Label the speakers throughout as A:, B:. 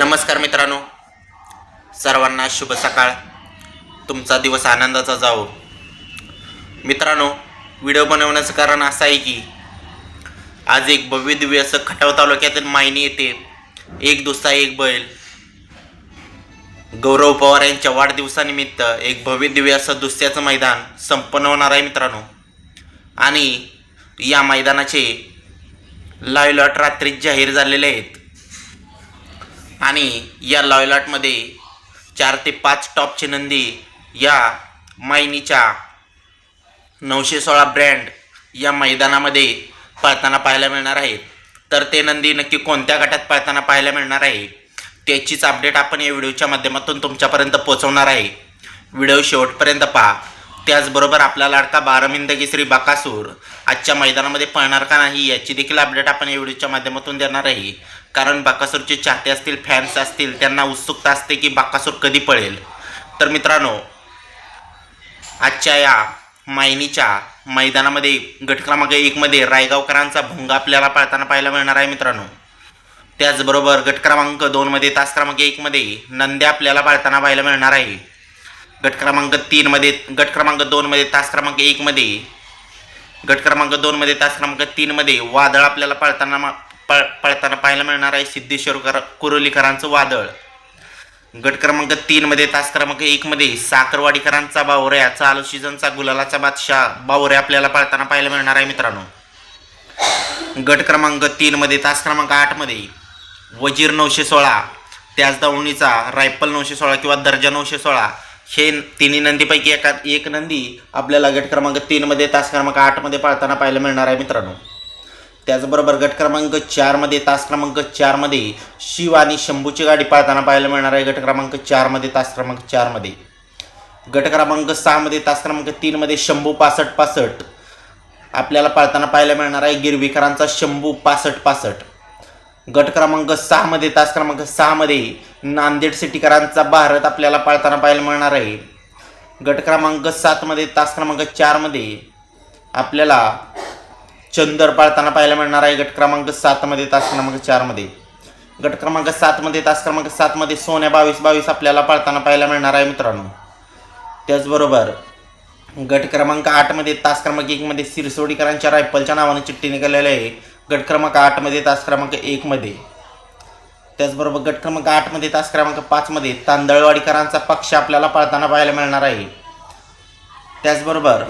A: नमस्कार मित्रांनो. सर्वांना शुभ सकाळ. तुमचा दिवस आनंदाचा जावो. मित्रांनो व्हिडिओ बनवण्याचं कारण असं आहे की आज एक भव्य दिव्य असं खटाव तालुक्यातील मायनी येते एक दुसरा एक बैल गौरव पवार यांच्या वाढदिवसानिमित्त एक भव्य दिव्य असं दुसऱ्याचं मैदान संपन्न होणार आहे मित्रांनो. आणि या मैदानाचे लाईव्ह लॉट रात्रीत जाहीर झालेले आहेत. आणि या लॉयलॉटमध्ये चार ते पाच टॉपची नंदी या मायनीच्या नऊशे सोळा ब्रँड या मैदानामध्ये पळताना पाहायला मिळणार आहेत तर ते नंदी नक्की कोणत्या गटात पळताना पाहायला मिळणार आहे? त्याचीच अपडेट आपण या व्हिडिओच्या माध्यमातून तुमच्यापर्यंत पोहोचवणार आहे. व्हिडिओ शेवटपर्यंत पहा. त्याचबरोबर आपला लाडका बारामिंद श्री बाकासूर आजच्या मैदानामध्ये पळणार का नाही याची देखील अपडेट आपण या व्हिडिओच्या माध्यमातून देणार आहे. कारण बाकासूरचे चाहते असतील फॅन्स असतील त्यांना उत्सुकता असते की बाकासूर कधी पळेल. तर मित्रांनो आजच्या या मायनीच्या मैदानामध्ये गट क्रमांक एकमध्ये रायगावकरांचा भुंगा आपल्याला पळताना पाहायला मिळणार आहे मित्रांनो. त्याचबरोबर गट क्रमांक दोनमध्ये तास क्रमांक एकमध्ये नंद्या आपल्याला पाळताना पाहायला मिळणार आहे. गट क्रमांक तीनमध्ये गट क्रमांक दोनमध्ये तास क्रमांक एकमध्ये गट क्रमांक दोनमध्ये तास क्रमांक तीनमध्ये वादळ आपल्याला पळताना मा- पळ पळताना पाहायला मिळणार आहे सिद्धेश्वर कर कुरोलीकरांचं वादळ. गट क्रमांक तीनमध्ये तास क्रमांक एकमध्ये साखरवाडीकरांचा बावऱ्या चालू सीझनचा गुलालाचा बादशाह बावऱ्या आपल्याला पळताना पाहायला मिळणार आहे मित्रांनो. गट क्रमांक तीनमध्ये तास क्रमांक आठमध्ये वजीर नऊशे सोळा त्याच दावणीचा रायफल नऊशे सोळा किंवा दर्जा नऊशे सोळा हे तिन्ही नंदीपैकी एका एक नंदी आपल्याला गट क्रमांक तीनमध्ये तास क्रमांक आठमध्ये पाळताना पाहायला मिळणार आहे मित्रांनो. त्याचबरोबर गट क्रमांक चारमध्ये तास क्रमांक चारमध्ये शिव आणि शंभूची गाडी पाळताना पाहायला मिळणार आहे गट क्रमांक चारमध्ये तास क्रमांक चारमध्ये गट क्रमांक सहामध्ये तास क्रमांक तीनमध्ये शंभू पासष्ट पासष्ट. आपल्याला पाळताना पाहायला मिळणार आहे गिरवीकरांचा शंभू पासष्ट पासष्ट. गट क्रमांक सहामध्ये तास क्रमांक सहामध्ये नांदेड सिटीकरांचा भारत आपल्याला पाळताना पाहायला मिळणार आहे. गट क्रमांक सातमध्ये तास क्रमांक चारमध्ये आपल्याला चंदर पाळताना पाहायला मिळणार आहे गट क्रमांक सातमध्ये तास क्रमांक चारमध्ये गट क्रमांक सातमध्ये तास क्रमांक सातमध्ये सोन्या बावीस बावीस आपल्याला पाळताना पाहायला मिळणार आहे मित्रांनो. त्याचबरोबर गट क्रमांक आठमध्ये तास क्रमांक एकमध्ये सिरसोडीकरांच्या रायफलच्या नावाने चिठ्ठी निघालेली आहे. गट क्रमांक आठमध्ये तास क्रमांक एकमध्ये त्याचबरोबर गट क्रमांक आठमध्ये तास क्रमांक पाचमध्ये तांदळवाडीकरांचा पक्ष आपल्याला पाळताना पाहायला मिळणार आहे. त्याचबरोबर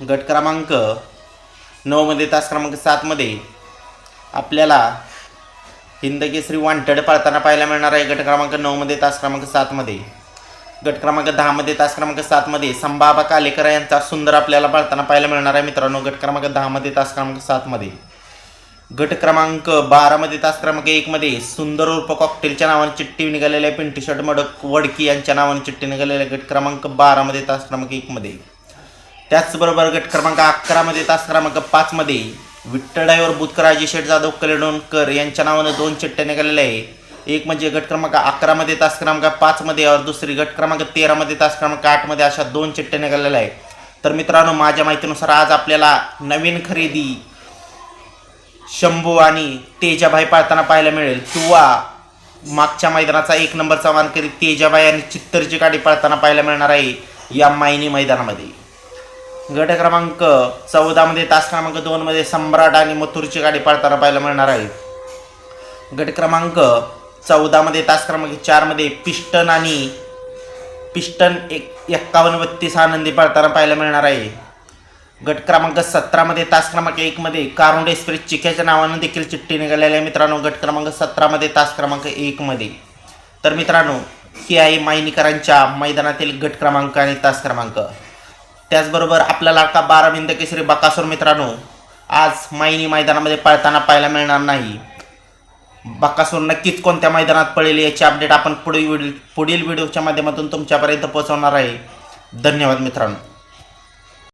A: गट क्रमांक नऊमध्ये तास क्रमांक सातमध्ये आपल्याला हिंदकेसरी वांटेड पाळताना पाहायला मिळणार आहे. गट क्रमांक नऊमध्ये तास क्रमांक सातमध्ये. गट क्रमांक दहामध्ये तास क्रमांक सातमध्ये संभाबा कालेकर यांचा सुंदर आपल्याला पाळताना पाहायला मिळणार आहे. मित्रांनो गट क्रमांक दहामध्ये तास क्रमांक सातमध्ये. गट क्रमांक बारामध्ये तास क्रमांक एकमध्ये सुंदर उर्फ कॉकटेलच्या नावाने चिठ्ठी निघालेल्या आहे. पिंटी शर्ट मडक वडकी यांच्या नावाने चिठ्ठी निघालेल्या आहे. गट क्रमांक बारामध्ये तास क्रमांक एकमध्ये. त्याचबरोबर गट क्रमांक अकरामध्ये तास क्रमांक पाचमध्ये विठ्ठलाईवर बुधकराजी शेठ जाधव कलेडोणकर यांच्या नावानं दोन चिठ्ठ्या निघालेल्या आहे एक म्हणजे गट क्रमांक अकरामध्ये तास क्रमांक पाचमध्ये और दुसरी गट क्रमांक तेरामध्ये तास क्रमांक आठमध्ये अशा दोन चिठ्ठ्या निघालेल्या आहे तर मित्रांनो माझ्या माहितीनुसार आज आपल्याला नवीन खरेदी शंभू आणि तेजाभाई पाळताना पाहायला मिळेल. किंवा मागच्या मैदानाचा एक नंबरचा मानकरी तेजाबाई आणि चित्तरची गाडी पाळताना पाहायला मिळणार आहे या मायनी मैदानामध्ये. गट क्रमांक चौदामध्ये तास क्रमांक दोनमध्ये सम्राट आणि मथुरची गाडी पाळताना पाहायला मिळणार आहे. गट क्रमांक चौदामध्ये तास क्रमांक चारमध्ये पिस्टन आणि पिस्टन एक एक्कावन्न बत्तीस आनंदी पाळताना पाहायला मिळणार आहे. गट क्रमांक सतरामध्ये तास क्रमांक एकमध्ये कारुंड एक्सप्रेस चिक्याच्या नावानं देखील चिठ्ठी निघालेली आहे. मित्रांनो गट क्रमांक सतरामध्ये तास क्रमांक एकमध्ये तर मित्रांनो ही आहे मायनीकरांच्या मैदानातील गट क्रमांक आणि तास क्रमांक. त्याचबरोबर आपला लाडका बारा बिंद केसरी बकासूर मित्रांनो आज मायनी मैदानामध्ये पळताना पाहायला मिळणार नाही. बकासूर नक्कीच कोणत्या मैदानात पळेल याची अपडेट आपण पुढील व्हिडिओ पुढील व्हिडिओच्या माध्यमातून तुमच्यापर्यंत पोहोचवणार आहे. धन्यवाद मित्रांनो.